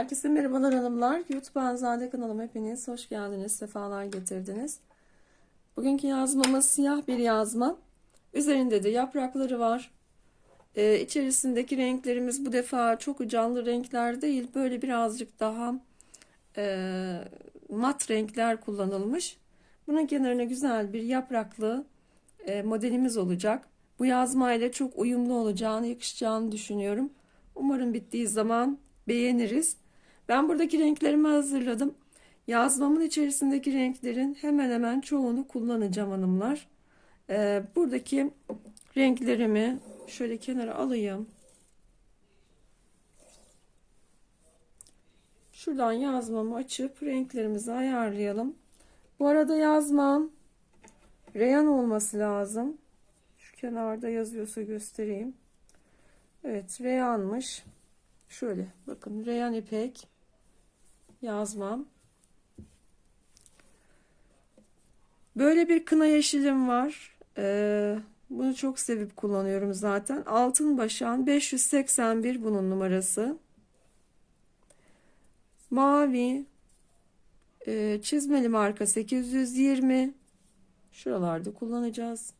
Herkese merhabalar hanımlar. YouTube Anzade kanalıma hepiniz hoş geldiniz, sefalar getirdiniz. Bugünkü yazmamız siyah bir yazma. Üzerinde de yaprakları var. Ee, içerisindeki renklerimiz bu defa çok canlı renkler değil, böyle birazcık daha e, mat renkler kullanılmış. Bunun kenarına güzel bir yapraklı e, modelimiz olacak. Bu yazma ile çok uyumlu olacağını, yakışacağını düşünüyorum. Umarım bittiği zaman beğeniriz. Ben buradaki renklerimi hazırladım. Yazmamın içerisindeki renklerin hemen hemen çoğunu kullanacağım hanımlar. Ee, buradaki renklerimi şöyle kenara alayım. Şuradan yazmamı açıp renklerimizi ayarlayalım. Bu arada yazmam reyan olması lazım. Şu kenarda yazıyorsa göstereyim. Evet reyanmış. Şöyle bakın reyan ipek yazmam. Böyle bir kına yeşilim var. Ee, bunu çok sevip kullanıyorum zaten. Altın başan 581 bunun numarası. Mavi e, çizmeli marka 820. Şuralarda kullanacağız.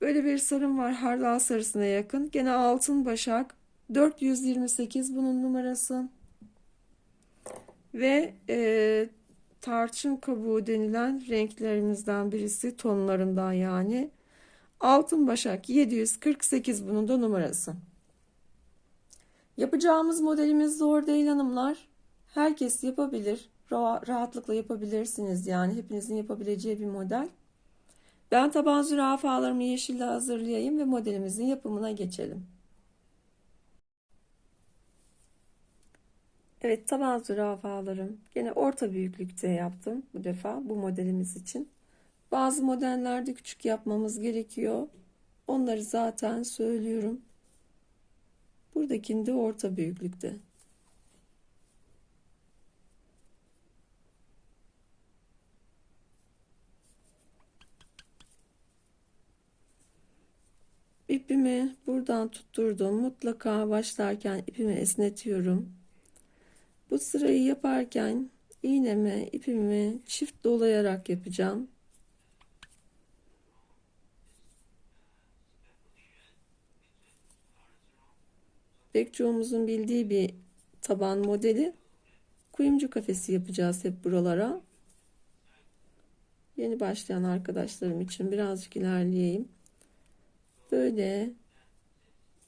Böyle bir sarım var hardal sarısına yakın. Gene altın başak 428 bunun numarası. Ve e, tarçın kabuğu denilen renklerimizden birisi tonlarından yani. Altın başak 748 bunun da numarası. Yapacağımız modelimiz zor değil hanımlar. Herkes yapabilir. Rahatlıkla yapabilirsiniz yani hepinizin yapabileceği bir model. Ben taban zürafalarımı yeşille hazırlayayım ve modelimizin yapımına geçelim. Evet taban zürafalarım gene orta büyüklükte yaptım bu defa bu modelimiz için. Bazı modellerde küçük yapmamız gerekiyor. Onları zaten söylüyorum. Buradakinde orta büyüklükte. İpimi buradan tutturdum. Mutlaka başlarken ipimi esnetiyorum. Bu sırayı yaparken iğnemi, ipimi çift dolayarak yapacağım. Pek çoğumuzun bildiği bir taban modeli. Kuyumcu kafesi yapacağız hep buralara. Yeni başlayan arkadaşlarım için birazcık ilerleyeyim. Böyle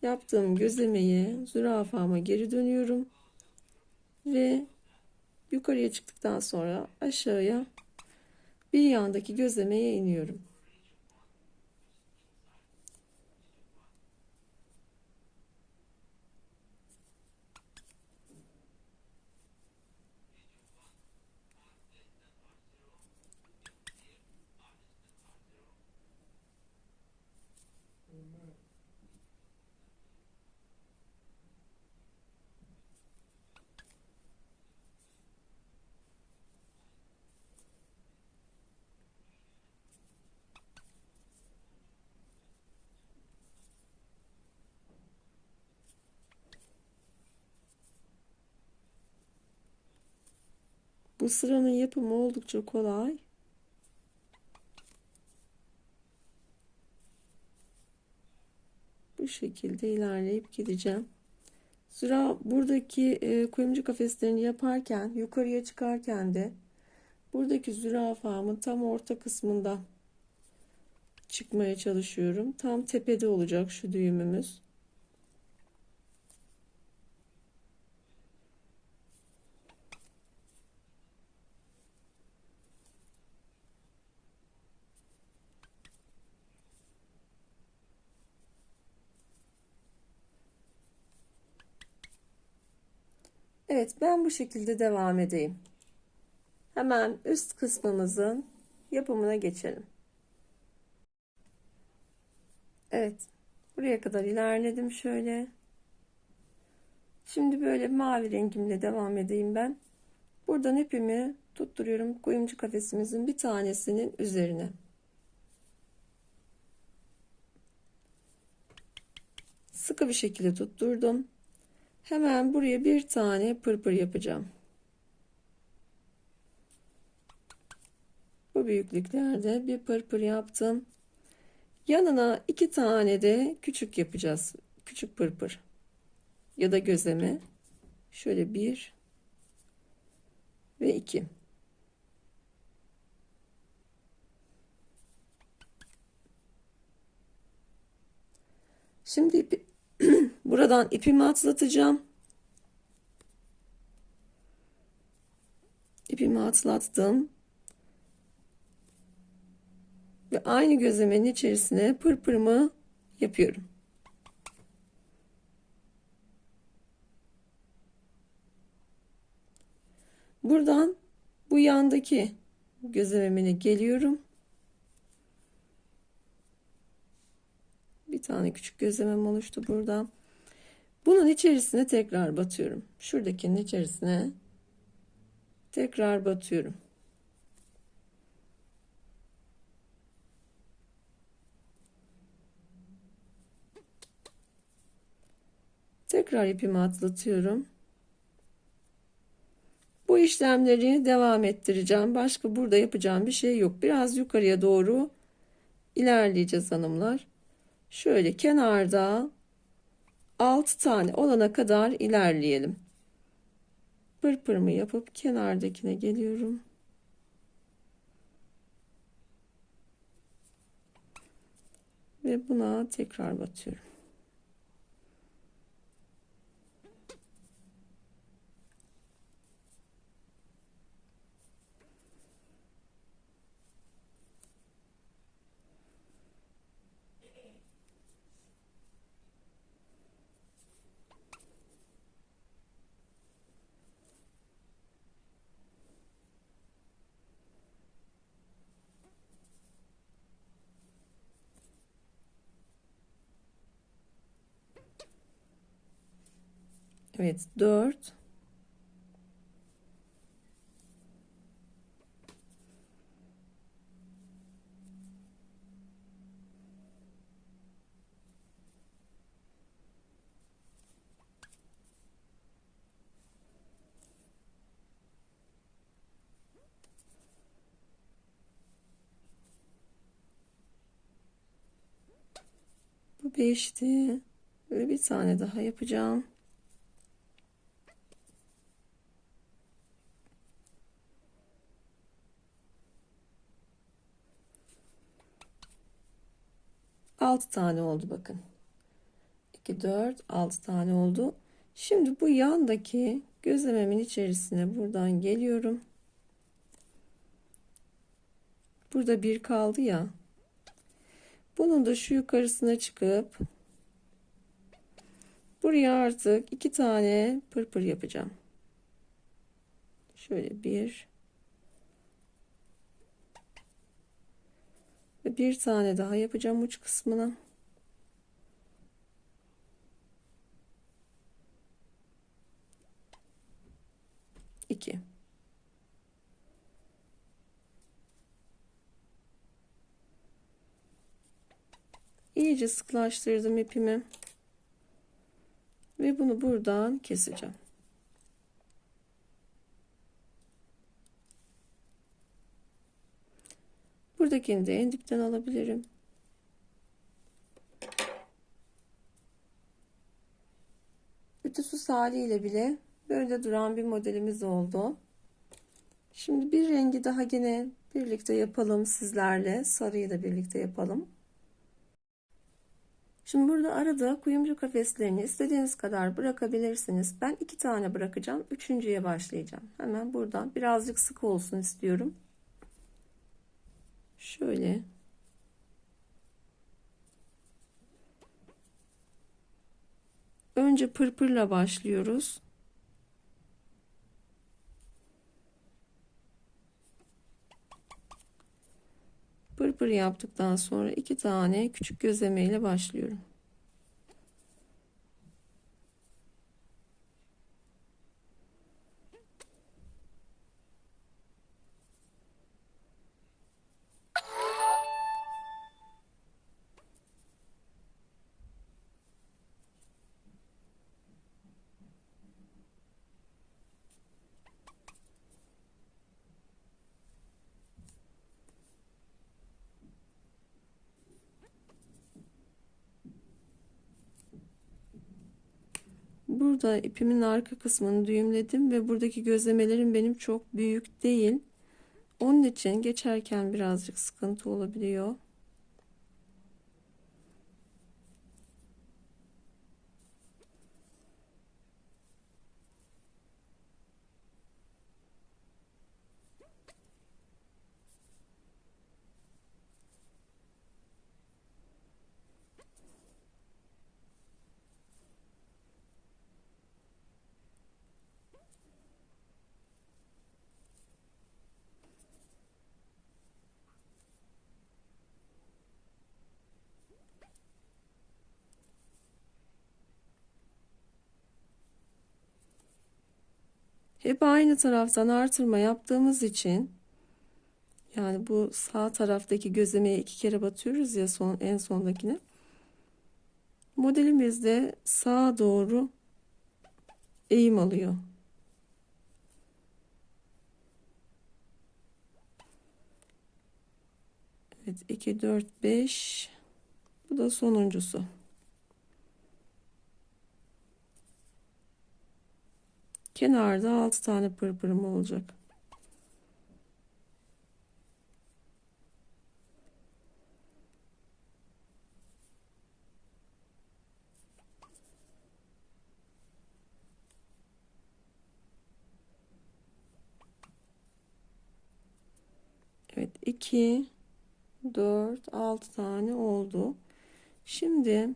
yaptığım gözlemeyi zürafama geri dönüyorum ve yukarıya çıktıktan sonra aşağıya bir yandaki gözlemeye iniyorum. Bu sıranın yapımı oldukça kolay. Bu şekilde ilerleyip gideceğim. Sıra buradaki e, kuyumcu kafeslerini yaparken yukarıya çıkarken de buradaki zürafamın tam orta kısmında çıkmaya çalışıyorum. Tam tepede olacak şu düğümümüz. Evet ben bu şekilde devam edeyim. Hemen üst kısmımızın yapımına geçelim. Evet buraya kadar ilerledim şöyle. Şimdi böyle mavi rengimle devam edeyim ben. Buradan ipimi tutturuyorum kuyumcu kafesimizin bir tanesinin üzerine. Sıkı bir şekilde tutturdum. Hemen buraya bir tane pırpır yapacağım. Bu büyüklüklerde bir pırpır yaptım. Yanına iki tane de küçük yapacağız. Küçük pırpır. Ya da gözleme. Şöyle bir ve iki. Şimdi buradan ipimi atlatacağım. İpimi atlattım. Ve aynı gözlemenin içerisine pırpırımı yapıyorum. Buradan bu yandaki gözlememine geliyorum. Bir tane küçük gözlemem oluştu burada. Bunun içerisine tekrar batıyorum. Şuradakinin içerisine tekrar batıyorum. Tekrar ipimi atlatıyorum. Bu işlemleri devam ettireceğim. Başka burada yapacağım bir şey yok. Biraz yukarıya doğru ilerleyeceğiz hanımlar. Şöyle kenarda 6 tane olana kadar ilerleyelim. Pırpırımı yapıp kenardakine geliyorum. Ve buna tekrar batıyorum. Evet 4 Bu beşti. Ve bir tane daha yapacağım. Altı tane oldu bakın. 2 4 6 tane oldu. Şimdi bu yandaki gözlememin içerisine buradan geliyorum. Burada bir kaldı ya. Bunun da şu yukarısına çıkıp buraya artık iki tane pırpır yapacağım. Şöyle bir ve bir tane daha yapacağım uç kısmına. İki. iyice sıklaştırdım ipimi. Ve bunu buradan keseceğim. Buradakini de en dipten alabilirim. Ütüsüz haliyle bile böyle duran bir modelimiz oldu. Şimdi bir rengi daha yine birlikte yapalım sizlerle. Sarıyı da birlikte yapalım. Şimdi burada arada kuyumcu kafeslerini istediğiniz kadar bırakabilirsiniz. Ben iki tane bırakacağım. Üçüncüye başlayacağım. Hemen buradan birazcık sık olsun istiyorum. Şöyle. Önce pırpırla başlıyoruz. Pırpır yaptıktan sonra iki tane küçük gözleme ile başlıyorum. Burada ipimin arka kısmını düğümledim ve buradaki gözlemelerim benim çok büyük değil. Onun için geçerken birazcık sıkıntı olabiliyor. Hep aynı taraftan artırma yaptığımız için yani bu sağ taraftaki gözlemeye iki kere batıyoruz ya son en sondakine. Modelimiz de sağa doğru eğim alıyor. Evet 2 4 5 bu da sonuncusu. Kenarda 6 tane pırpırım olacak. Evet 2 4 6 tane oldu. Şimdi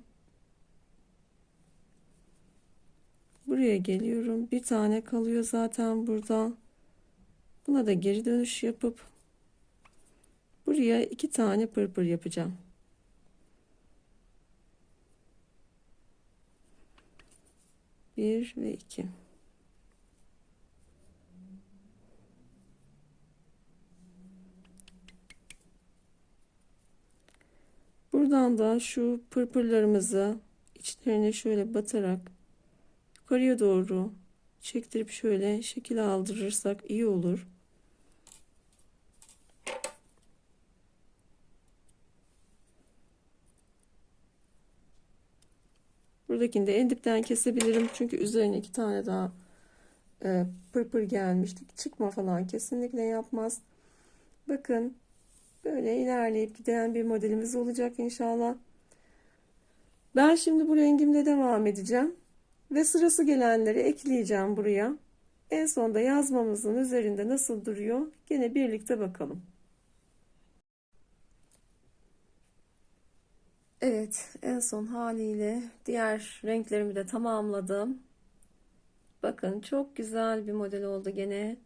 Buraya geliyorum. Bir tane kalıyor zaten burada. Buna da geri dönüş yapıp buraya iki tane pırpır yapacağım. Bir ve iki. Buradan da şu pırpırlarımızı içlerine şöyle batarak yukarıya doğru çektirip şöyle şekil aldırırsak iyi olur. Buradakini de en dipten kesebilirim. Çünkü üzerine iki tane daha e, pırpır gelmiştik. Çıkma falan kesinlikle yapmaz. Bakın böyle ilerleyip giden bir modelimiz olacak inşallah. Ben şimdi bu rengimle devam edeceğim. Ve sırası gelenleri ekleyeceğim buraya. En sonda yazmamızın üzerinde nasıl duruyor? Gene birlikte bakalım. Evet, en son haliyle diğer renklerimi de tamamladım. Bakın çok güzel bir model oldu gene.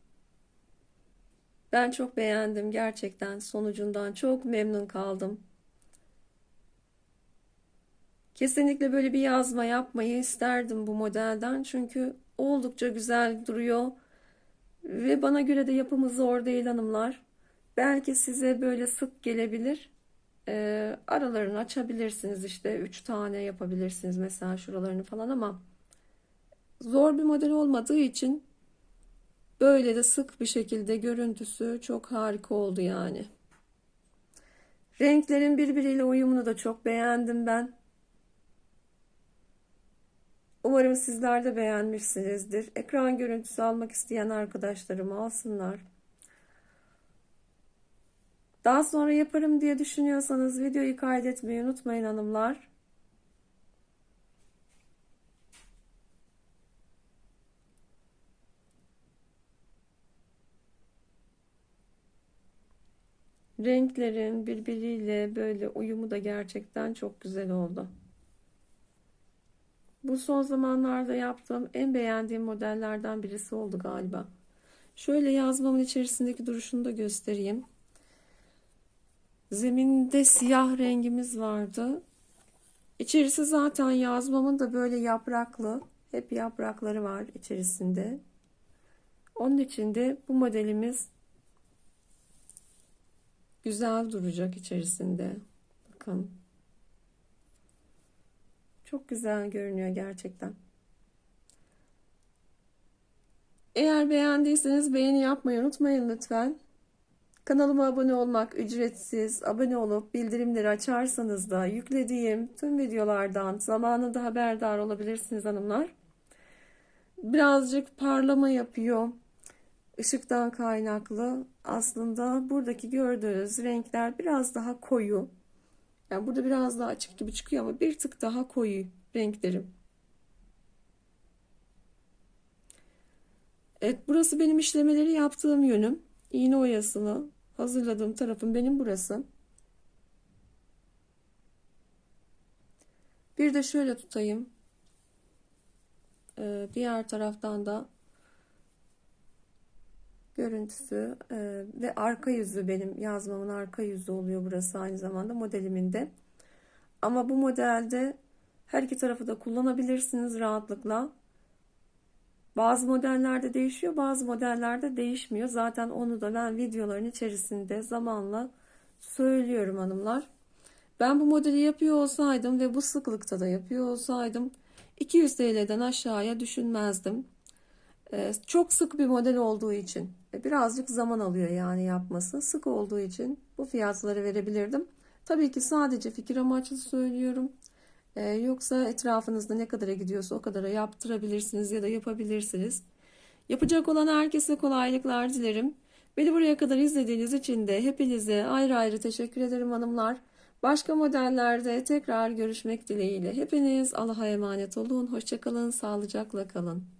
Ben çok beğendim gerçekten sonucundan çok memnun kaldım. Kesinlikle böyle bir yazma yapmayı isterdim bu modelden. Çünkü oldukça güzel duruyor. Ve bana göre de yapımı zor değil hanımlar. Belki size böyle sık gelebilir. Ee, aralarını açabilirsiniz işte. Üç tane yapabilirsiniz mesela şuralarını falan ama zor bir model olmadığı için böyle de sık bir şekilde görüntüsü çok harika oldu yani. Renklerin birbiriyle uyumunu da çok beğendim ben. Umarım sizler de beğenmişsinizdir. Ekran görüntüsü almak isteyen arkadaşlarım alsınlar. Daha sonra yaparım diye düşünüyorsanız videoyu kaydetmeyi unutmayın hanımlar. Renklerin birbiriyle böyle uyumu da gerçekten çok güzel oldu. Bu son zamanlarda yaptığım en beğendiğim modellerden birisi oldu galiba. Şöyle yazmamın içerisindeki duruşunu da göstereyim. Zeminde siyah rengimiz vardı. İçerisi zaten yazmamın da böyle yapraklı. Hep yaprakları var içerisinde. Onun için de bu modelimiz güzel duracak içerisinde. Bakın. Çok güzel görünüyor gerçekten. Eğer beğendiyseniz beğeni yapmayı unutmayın lütfen. Kanalıma abone olmak ücretsiz. Abone olup bildirimleri açarsanız da yüklediğim tüm videolardan zamanında haberdar olabilirsiniz hanımlar. birazcık parlama yapıyor. Işıktan kaynaklı. Aslında buradaki gördüğünüz renkler biraz daha koyu. Yani burada biraz daha açık gibi çıkıyor ama bir tık daha koyu renklerim. Evet, burası benim işlemeleri yaptığım yönüm. İğne oyasını hazırladığım tarafım benim burası. Bir de şöyle tutayım. Ee, diğer taraftan da görüntüsü e, ve arka yüzü benim yazmamın arka yüzü oluyor burası aynı zamanda modelimin de. Ama bu modelde her iki tarafı da kullanabilirsiniz rahatlıkla. Bazı modellerde değişiyor, bazı modellerde değişmiyor. Zaten onu da ben videoların içerisinde zamanla söylüyorum hanımlar. Ben bu modeli yapıyor olsaydım ve bu sıklıkta da yapıyor olsaydım 200 TL'den aşağıya düşünmezdim. Ee, çok sık bir model olduğu için e, birazcık zaman alıyor yani yapması. Sık olduğu için bu fiyatları verebilirdim. Tabii ki sadece fikir amaçlı söylüyorum. Ee, yoksa etrafınızda ne kadara gidiyorsa o kadara yaptırabilirsiniz ya da yapabilirsiniz. Yapacak olan herkese kolaylıklar dilerim. Beni buraya kadar izlediğiniz için de hepinize ayrı ayrı teşekkür ederim hanımlar. Başka modellerde tekrar görüşmek dileğiyle. Hepiniz Allah'a emanet olun. Hoşçakalın, sağlıcakla kalın.